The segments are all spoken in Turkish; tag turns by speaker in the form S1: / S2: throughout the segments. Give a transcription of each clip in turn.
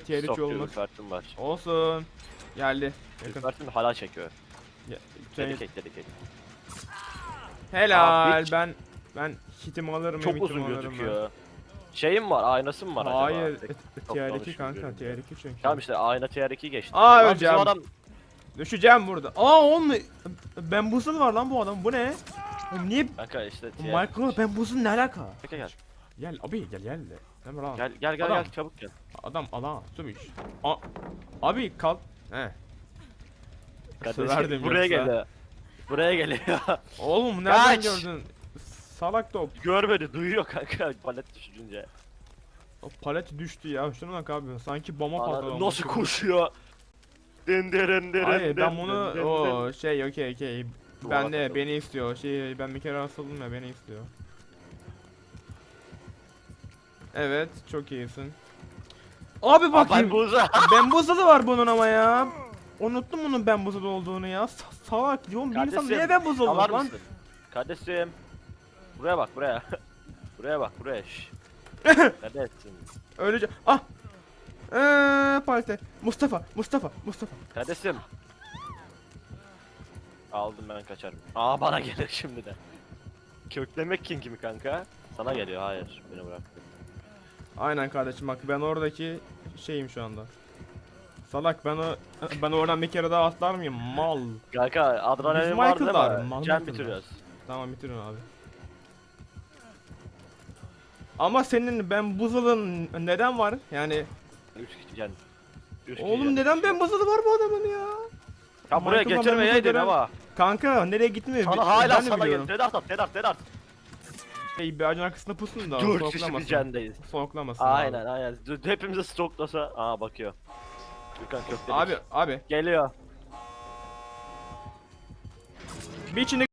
S1: tier 3
S2: Stop diyor,
S1: olmuş.
S2: Ürpertim var.
S1: Olsun. Geldi. Yakın.
S2: Ürpertim hala çekiyor.
S1: Ya, şey-
S2: Dedik ek.
S1: Helal.
S2: Hiç-
S1: Ben ben hitimi alırım.
S2: Çok
S1: hitimi
S2: uzun
S1: alırım ben.
S2: gözüküyor. Şeyim var, aynası mı var acaba?
S1: Hayır.
S2: Tek-
S1: Tier 2
S2: toplamış
S1: kanka. Tier 2 çünkü.
S2: Tamam işte ayna tier 2 geçti.
S1: Aa,
S2: Lan bizim
S1: öleceğim.
S2: Adam
S1: Düşeceğim burada. Aa oğlum. Bamboozle var lan bu adam. Bu ne? Oğlum niye
S2: kanka işte tier.
S1: Michael Bamboozle ne alaka?
S2: Gel gel.
S1: Gel abi gel gel. Hemen lan.
S2: Gel gel gel,
S1: Adam.
S2: gel çabuk gel.
S1: Adam adam sümüş. A abi kalk. He.
S2: Kardeşim, buraya
S1: yoksa.
S2: Buraya geliyor.
S1: Oğlum nereden
S2: Kaç.
S1: gördün? Salak top.
S2: Görmedi, duyuyor kanka palet düşünce.
S1: O palet düştü ya. Şuna bak abi. Sanki bomba patladı.
S2: nasıl koşuyor? Den deren deren
S1: Hayır ben
S2: den
S1: bunu
S2: den den den.
S1: o şey okey okey. Ben de beni istiyor. Şey ben bir kere asıldım ya beni istiyor. Evet çok iyisin. Abi bakayım.
S2: Ben buza.
S1: Bamboozle'ı var bunun ama ya. Unuttum bunun Bamboozle olduğunu ya. Sa- salak diyorum bir insan
S2: Kardeşim,
S1: niye Bamboozle olur
S2: Alar
S1: lan?
S2: mısın? Kardeşim. Buraya bak buraya. buraya bak buraya. şş. Kardeşim.
S1: Öylece ah. Eee palete. Mustafa, Mustafa, Mustafa.
S2: Kardeşim. Aldım ben kaçarım. Aa bana gelir şimdi de. Köklemek king mi kanka? Sana geliyor hayır beni bırak.
S1: Aynen kardeşim bak ben oradaki şeyim şu anda. Salak ben o ben oradan bir kere daha atlar mıyım? Mal.
S2: Kanka adrenalin var değil mi?
S1: mal
S2: Can bitiriyoruz.
S1: Tamam bitirin abi. Ama senin ben buzulun neden var? Yani
S2: 3 kişi can. Üç kişi
S1: oğlum neden ben buzulu var bu adamın ya?
S2: Ya buraya
S1: ben
S2: ama.
S1: Kanka nereye gitmiyor?
S2: Sana hala sana gel. Tedat at tedat tedat.
S1: Şey, bir ağacın arkasında pusun da
S2: 4 kişi
S1: soğuklamasın.
S2: candayız.
S1: Soğuklamasın abi.
S2: Aynen aynen. D- Hepimizi stoklasa. Aa bakıyor. Gürkan kökledik.
S1: Abi abi
S2: Geliyor.
S1: bir içinde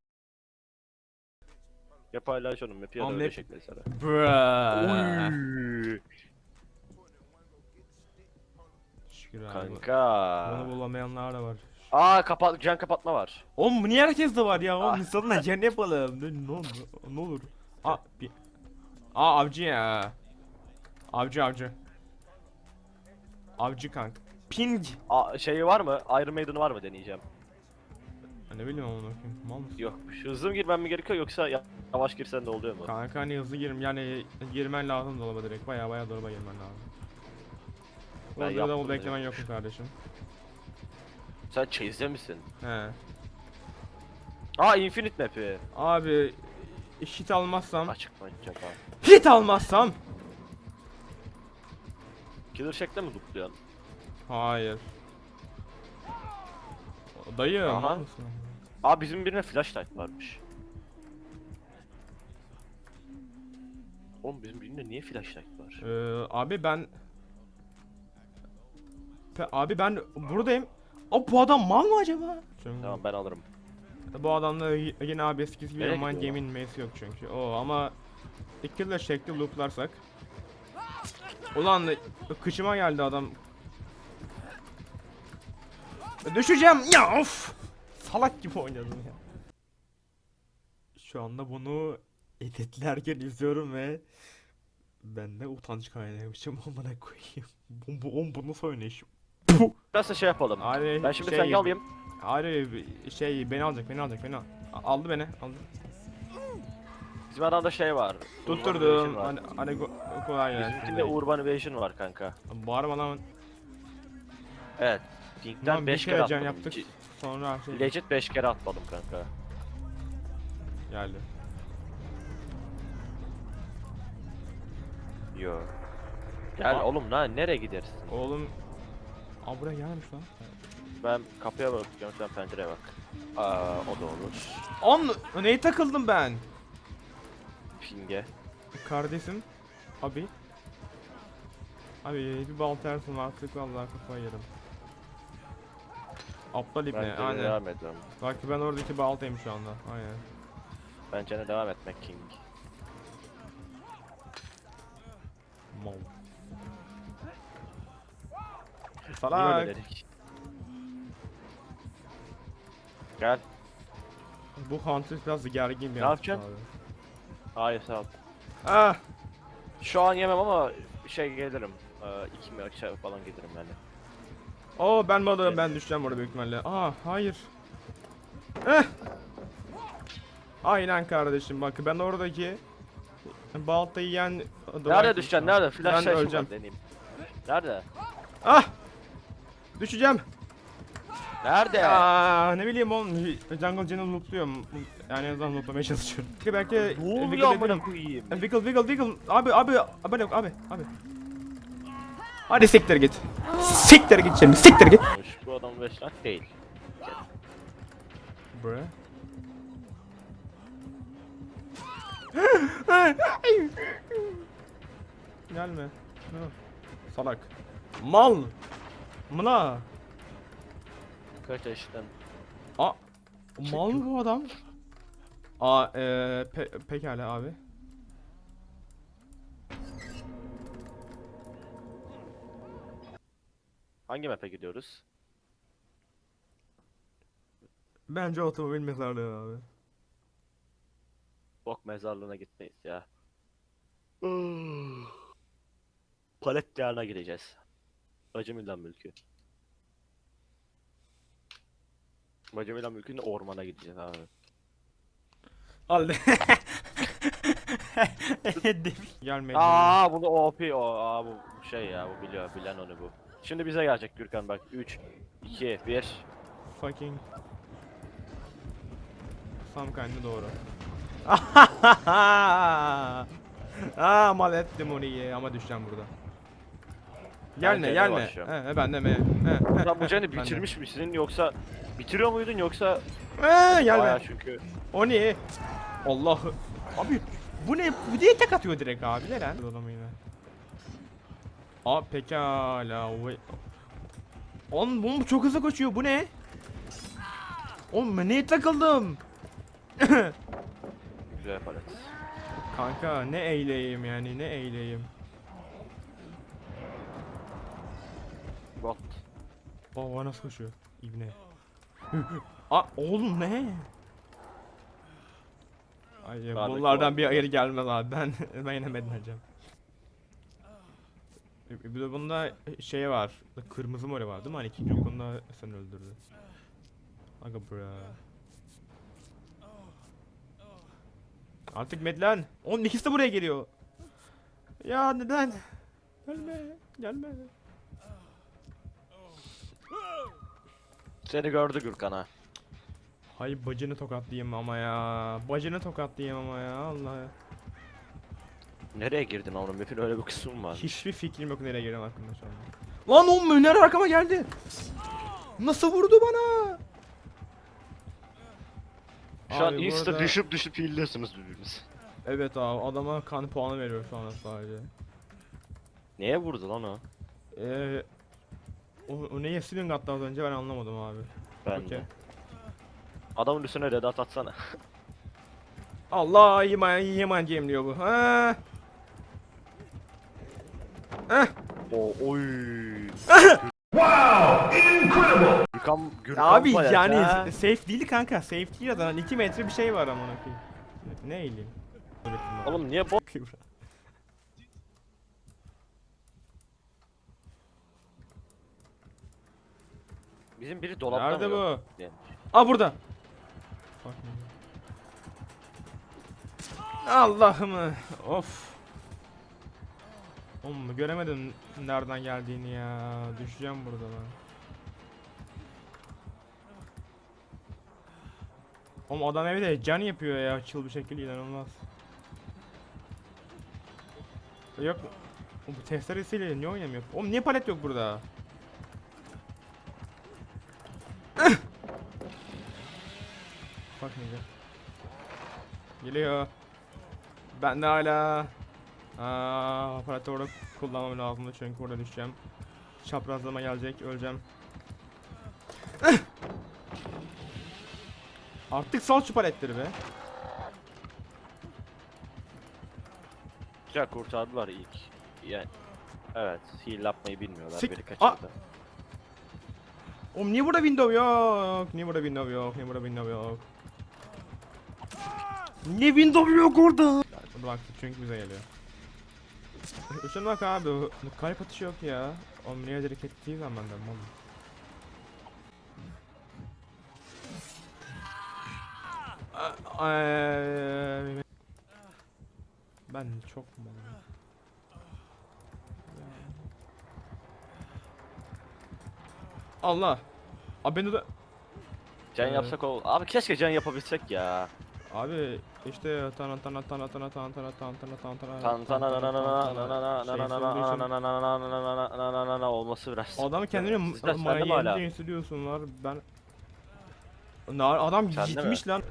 S2: Ya paylaş onu map'i ya da öyle şekli sana.
S1: Bruh.
S2: Oy.
S1: Şükür abi.
S2: Kanka.
S1: Bunu bulamayanlar da var.
S2: Aa kapat can kapatma var.
S1: Oğlum bu niye herkes de var ya?
S2: Ah.
S1: Oğlum insanlar can yapalım. Ne, ne olur? Ne olur? Aa, bir... Aa avcı ya. Avcı avcı. Avcı kanka. Ping.
S2: Aa şeyi var mı? Iron Maiden'ı var mı deneyeceğim.
S1: Ha, Ne bileyim onu bakayım. Mal mısın?
S2: Yokmuş. Hızlı mı girmem mi gerekiyor yoksa ya- yavaş girsen de oluyor mu?
S1: Kanka hani hızlı girim yani girmen lazım dolaba direkt. Baya baya dolaba girmen lazım.
S2: Ben yaptım
S1: double beklemen yok mu kardeşim?
S2: Sen chase'de misin?
S1: He.
S2: Aa Infinite map'i.
S1: Abi hit almazsam.
S2: Açık mı acaba?
S1: Hit almazsam.
S2: Killer Shack'te mi lootluyorsun?
S1: Hayır. Dayı
S2: Aha. Aa bizim birine flashlight varmış. Oğlum bizim birinde niye flashlight var?
S1: Ee, abi ben Pe- abi ben buradayım. Abi bu adam mal mı acaba?
S2: Tamam ben alırım.
S1: Bu adamda yine abi eskisi gibi
S2: Nereye gidiyor
S1: Game'in mesi yok çünkü. O ama iki de şekli looplarsak. Ulan kıçıma geldi adam. Düşeceğim ya of. Salak gibi oynadım ya. Şu anda bunu editlerken izliyorum ve ben de utanç kaynağıymışım amına koyayım. Bu, bu, bu, nasıl?
S2: Nasıl şey yapalım?
S1: Abi
S2: Ben şimdi
S1: şey-
S2: fenge alayım.
S1: Abi şey beni alacak beni alacak beni al. Aldı beni aldı.
S2: Bizim adamda şey var.
S1: Tutturdum. Hadi go- kolay gelsin.
S2: Bizimkinde Urban Evasion var kanka.
S1: Bağırma lan.
S2: Evet. Pink'ten
S1: Tamam bir
S2: 5 kere atladım.
S1: yaptık. Sonra şey
S2: Legit 5 kere atladım kanka.
S1: geldi.
S2: Yo. Gel
S1: Aa.
S2: oğlum lan nereye gidersin?
S1: Oğlum Aa buraya gelmiş lan.
S2: Ben kapıya bakıyorum sen pencereye bak. Aa o da olur.
S1: On neyi takıldım ben?
S2: Pinge.
S1: Kardeşim. Abi. Abi bir balta yersin artık vallahi kafayı yerim. Aptal ibne
S2: de
S1: aynen.
S2: devam ediyorum.
S1: Bak ben oradaki baltayım şu anda. Aynen.
S2: Bence de devam etmek king.
S1: Mal. Salak.
S2: dedik? Gel.
S1: Bu Hunter biraz gergin bir
S2: Ne yapacaksın?
S1: abi.
S2: Hayır sağ ol.
S1: Ah!
S2: Şu an yemem ama şey gelirim. Ee, iki mi aşağı falan ben de.
S1: Oo ben balığım ben düşeceğim orada büyük ihtimalle. Aa hayır. Eh. Aynen kardeşim bak ben oradaki balta yiyen
S2: Nerede düşeceksin? Nerede? Flash
S1: Ben öleceğim.
S2: var deneyeyim. Nerede?
S1: Ah! Düşeceğim.
S2: Nerede?
S1: Aa ne bileyim oğlum Jungle Gen'ı lootluyorum. Yani en azından lootlamaya çalışıyorum. Belki belki
S2: Ne
S1: Wiggle
S2: oluyor amına
S1: Wiggle
S2: koyayım?
S1: Wiggle Wiggle Wiggle abi abi abi yok abi abi. Hadi siktir git. Siktir git şimdi siktir git.
S2: Bu adam 5 lakh değil.
S1: Bre. Gelme. Ne? Salak. Mal. Mına.
S2: Kaç yaşından?
S1: A Mal mı bu adam? Aa eee pe pekala abi.
S2: Hangi map'e gidiyoruz?
S1: Bence otomobil mezarlığı abi.
S2: Bok mezarlığına gitmeyiz ya. Palet diyarına gideceğiz. Acı Milan mülkü. Acı Milan mülkünde ormana gideceğiz abi.
S1: Al de. Gelmedi.
S2: Aa bunu OP o aa bu bu şey ya bu biliyor bilen onu bu. Şimdi bize gelecek Gürkan bak 3 2 1
S1: Fucking. Some kind'ı doğru. Aa mal ettim onu iyi ama düşeceğim burada. Gelme gelme. He, he, ben de me. He, he,
S2: Sen bu
S1: de.
S2: bitirmiş misin yoksa bitiriyor muydun yoksa
S1: He,
S2: bayağı
S1: gelme.
S2: çünkü
S1: O ne? Allah. Abi bu ne? Bu diye tek atıyor direkt abi. Ne lan? Adamı yine. Aa pekala. Vay- Oğlum bu çok hızlı koşuyor. Bu ne? Oğlum ben neye takıldım?
S2: güzel palet.
S1: Kanka ne eyleyim yani ne eyleyim.
S2: Bot.
S1: Baba nasıl koşuyor? İbne. Aa oğlum ne? Ay ya, bunlardan bir ayır gelmez abi. Ben ben yine medleneceğim. Bir de bunda şey var. Kırmızı mori var değil mi? Hani ikinci okunda sen öldürdü. Aga bra. Artık medlen. Onun ikisi de buraya geliyor. Ya neden? Gelme, gelme.
S2: Seni gördü Gürkan ha.
S1: Hay bacını tokatlayayım ama ya. Bacını tokatlayayım ama ya Allah ya.
S2: Nereye girdin oğlum? Map'in öyle bir kısmı var.
S1: Hiçbir fikrim yok nereye girem hakkında şu anda. Lan oğlum Öner arkama geldi. Nasıl vurdu bana?
S2: Şu an
S1: Abi bu
S2: insta
S1: arada-
S2: düşüp düşüp hilliyorsunuz birbirinizi.
S1: Evet abi adama kan puanı veriyor şu anda sadece.
S2: Neye vurdu lan o?
S1: Eee o, o neye swing attı az önce ben anlamadım abi.
S2: Ben
S1: Okey.
S2: de. Adamın üstüne redat atsana.
S1: Allah yeman yemancıyım diyor bu. Ha. Heh.
S2: O oy. wow, incredible. Gürkan Gürkan
S1: Abi yani
S2: ha.
S1: safe değil kanka. Safe değil adam. 2 metre bir şey var amına koyayım. Ne eğileyim?
S2: Oğlum niye bot? Bizim biri dolapta
S1: Nerede
S2: mı
S1: bu?
S2: Ne?
S1: Aa burada. Allah'ım. Of. Oğlum göremedim nereden geldiğini ya. Düşeceğim burada ben. Oğlum adam evde can yapıyor ya çıl bir şekilde inanılmaz. Yok bu testeresiyle niye oynamıyor? Oğlum niye palet yok burada? Bak ne güzel. Geliyor. Ben de hala Aa, aparatı orada kullanmam lazımdı çünkü orada düşeceğim. Çaprazlama gelecek, öleceğim. Artık sal şu paletleri be.
S2: Güzel kurtardılar ilk. Yani Evet, heal yapmayı bilmiyorlar.
S1: Sik-
S2: Biri kaçırdı.
S1: Oğlum niye burada window yok? Niye burada window yok? Niye burada window yok? Niye window yok orada? Burada bak çünkü bize geliyor. Şuna bak abi kalp atışı yok ya. O niye direkt ettiği zaman ben mal. A- Eee, Ben çok malım. Allah. Abi beni de...
S2: Can yapsak ol. Abi keşke can yapabilsek ya.
S1: Abi işte
S2: Tan tan
S1: Şey
S2: na na
S1: söylediği
S2: na
S1: için-
S2: na na na na na na na na olması biraz.
S1: Adamı kendini
S2: hala?
S1: mayende insülüyorsunlar ben Ne adam gitmiş lan.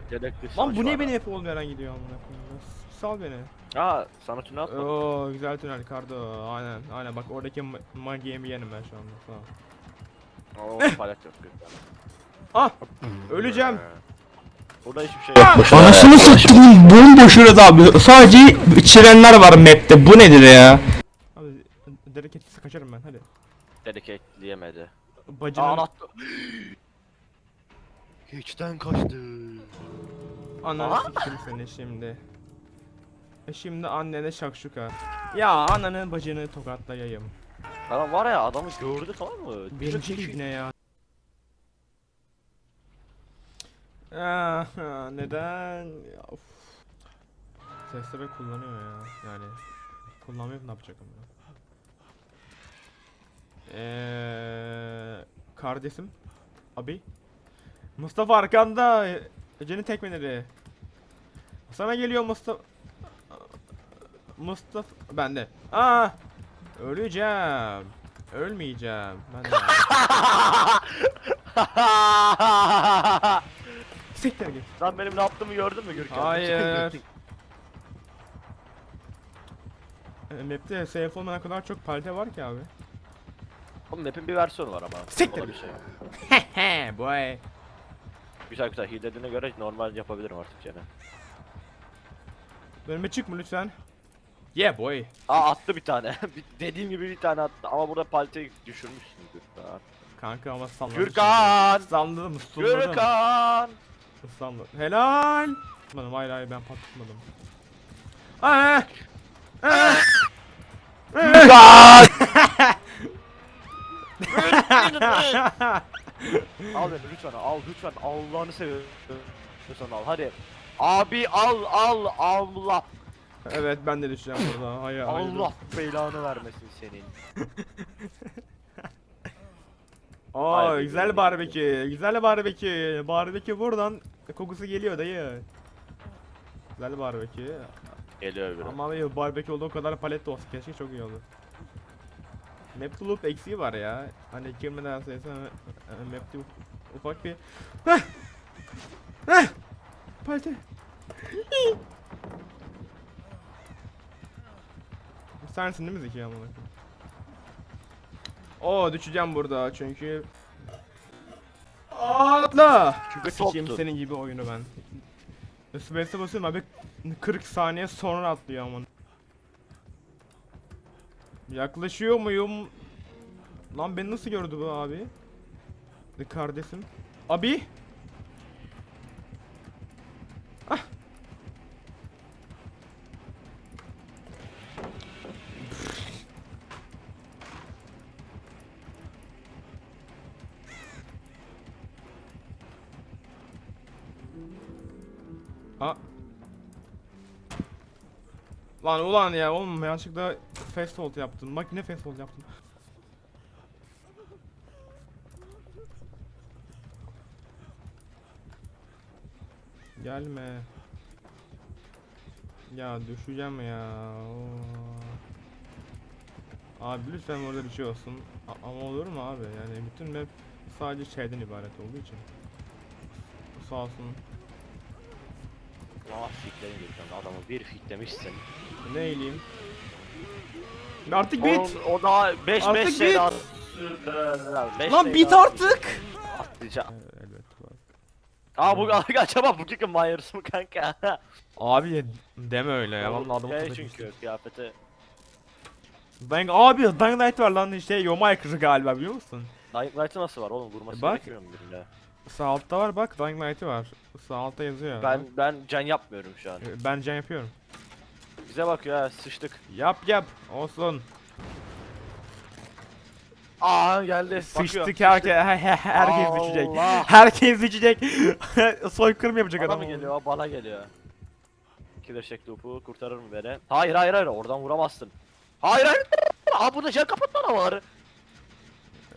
S1: Lan bu
S2: var.
S1: beni hep olmayan gidiyor amına koyayım. Sal beni.
S2: Aa sana tünel atma.
S1: Oo güzel tünel Kardo. Aynen. Aynen bak oradaki ma- magiemi yenim ben şu anda. Sağ ol.
S2: Oo palet yok.
S1: Ah! Öleceğim.
S2: Burada hiçbir şey yok.
S3: Anasını satayım bomboş orada abi. Sadece çirenler var map'te. Bu nedir ya?
S1: Abi direkt etkisi kaçarım ben hadi.
S2: Dedicate'leyemedi.
S1: Bacını
S2: Aa. Hiçten kaçtı.
S1: ananı
S2: Aha.
S1: sikeyim seni şimdi. E şimdi annene şakşuka. Ya ananın bacını tokatlayayım.
S2: Adam var ya adamı gördü tamam mı?
S1: Birinci
S2: Direkt-
S1: ibne ya. Neden? Ya, of. Testere kullanıyor ya. Yani kullanmayıp ne yapacak ama? Eee kardeşim abi Mustafa arkanda Ece'nin tekmeleri Sana geliyor Mustafa Mustafa bende Aa öleceğim ölmeyeceğim ben de Siktir git
S2: Lan benim ne yaptığımı gördün mü Gürkan?
S1: Hayır. E, Map'te safe olmayan kadar çok palete var ki abi.
S2: Oğlum map'in bir versiyonu var ama.
S1: Siktir.
S2: Bir şey.
S1: He boy.
S2: Güzel güzel hilediğine göre normal yapabilirim artık yani.
S1: Önüme çıkma lütfen. Yeah boy.
S2: Aa attı bir tane. Bir- Dediğim gibi bir tane attı ama burada palteyi düşürmüşsün Gürkan.
S1: Kanka ama salladım.
S2: Gürkan!
S1: Salladım, ısladım.
S2: Gürkan!
S1: Isladım. Helal. Patlatmadım, hayır hayır ben patlatmadım. Aa! Aa!
S3: Gürkan!
S2: al beni lütfen al lütfen Allah'ını seviyorum. Lütfen al hadi. Abi al al Allah.
S1: evet ben de düşeceğim burada. Hayır hayır.
S2: Allah belanı vermesin senin.
S1: Oo
S2: Hayır,
S1: güzel
S2: güzel.
S1: barbekü. Güzel barbekü. Barbekü buradan kokusu geliyor dayı. Güzel barbekü.
S2: Geliyor biri.
S1: Ama abi barbekü olduğu kadar palet de olsa keşke çok iyi olur. Map loop eksiği var ya. Hani girmeden sayısı map'te ufak bir Heh! Heh! Palete. Sensin değil mi Zeki amına koyayım? Oo düşeceğim burada çünkü Atla!
S2: Çünkü
S1: Sikeyim senin gibi oyunu ben. Space'e basıyorum abi 40 saniye sonra atlıyor aman. Yaklaşıyor muyum? Lan beni nasıl gördü bu abi? De kardeşim. Abi? Lan ulan ya oğlum yanlışlıkla fast hold yaptım. Makine fast hold yaptım. Gelme. Ya düşeceğim ya. Abi lütfen orada bir şey olsun. A- ama olur mu abi? Yani bütün map sadece şeyden ibaret olduğu için. Sağ olsun.
S2: Ah fitlerin Gürkan adamı bir fitlemişsin.
S1: Ne eğileyim? Artık bit.
S2: O, o daha 5
S1: Artık
S2: 5
S1: bit.
S2: şey daha. Beş
S1: Lan
S2: şey
S1: bit
S2: daha-
S1: artık.
S2: Atlayacağım.
S1: Evet, elbet bak.
S2: Aa bu acaba bu Chicken Myers mı kanka?
S1: Abi deme öyle ya. Vallahi adamı
S2: Şey
S1: tutacak
S2: çünkü kıyafeti.
S1: Dying abi Dying Light var lan işte Yomaykır'ı galiba biliyor musun?
S2: Dying Light'ı nasıl var oğlum vurması
S1: E bak.
S2: gerekmiyor mu birine?
S1: Sağ altta var bak Dying Light'ı var. Sağ altta yazıyor.
S2: Ben ben can yapmıyorum şu an.
S1: E, ben can yapıyorum.
S2: Bize bakıyor ha sıçtık.
S1: Yap yap. Olsun.
S2: Aa geldi.
S1: Sıçtık herke he- he- herkes düşecek.
S2: Allah.
S1: Herkes düşecek. Soykırım yapacak
S2: Bana
S1: adam.
S2: mı geliyor? Bana geliyor. Killer Shack loop'u kurtarır mı beni? Hayır hayır hayır oradan vuramazsın. Hayır hayır. Aa burada can kapatma da var.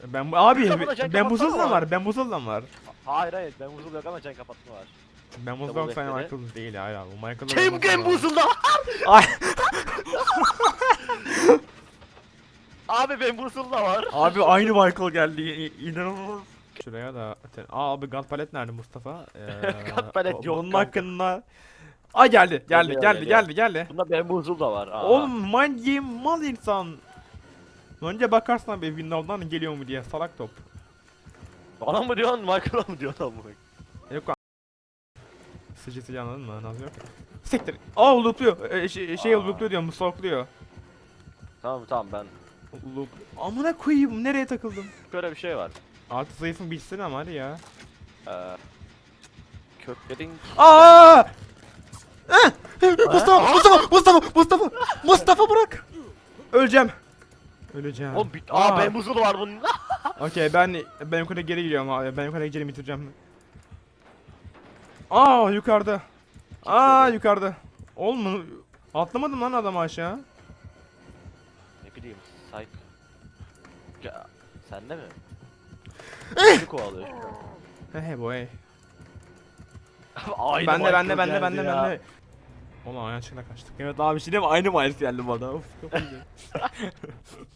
S1: Ben bu abi ben buzul
S2: kapatsana
S1: da
S2: var.
S1: var. Ben buzul da var.
S2: Hayyok hayır ben vuzul yok ama can kapatma var.
S1: Ben sana
S2: defteri.
S1: Michael değil hayır abi. Michael
S2: Kim game buzulda?
S1: Ay
S2: Abi ben buzulda var.
S1: abi aynı Michael geldi. İ- İnanılmaz. Şuraya da Aa abi God Palet nerede Mustafa? Ee,
S2: God Palet
S1: o-
S2: yok kanka.
S1: hakkında Aa geldi geldi
S2: Geliyor,
S1: geldi
S2: geliyor.
S1: geldi geldi.
S2: Bunda ben buzulda var. Aha.
S1: Oğlum mind game mal insan. Önce bakarsın abi Windows'dan geliyor mu diye salak top.
S2: Bana mı diyorsun Michael'a mı diyorsun amına?
S1: Lan. Sıcı anladın mı? Nasıl yok? Siktir. Aa loopluyor. Ee, şey, şey
S2: Aa.
S1: loopluyor diyorum. Stalkluyor.
S2: Tamam tamam ben.
S1: Loop. Amına koyayım nereye takıldım?
S2: Böyle bir şey var.
S1: Artı zayıfın bilsin ama hadi ya.
S2: Ee, köklerin
S1: Aa! Eh! Mustafa, Mustafa, Mustafa, Mustafa, Mustafa bırak. Öleceğim. Öleceğim.
S2: Oğlum bit Aa, ben buzulu var bunun.
S1: Okey ben ben yukarı geri gidiyorum abi. Ben yukarı geri bitireceğim. Aa yukarıda. Aa yukarıda. Oğlum atlamadım lan adam aşağı.
S2: ne bileyim Psych. Ya sende mi?
S1: Eh!
S2: Seni kovalıyor.
S1: He he boy.
S2: Aynı
S1: Bende
S2: Michael
S1: bende bende
S2: geldi
S1: bende
S2: ya.
S1: bende. Ulan ayağın çıkına kaçtık. Evet abi bir şey aynı Miles geldi bana. Yedim.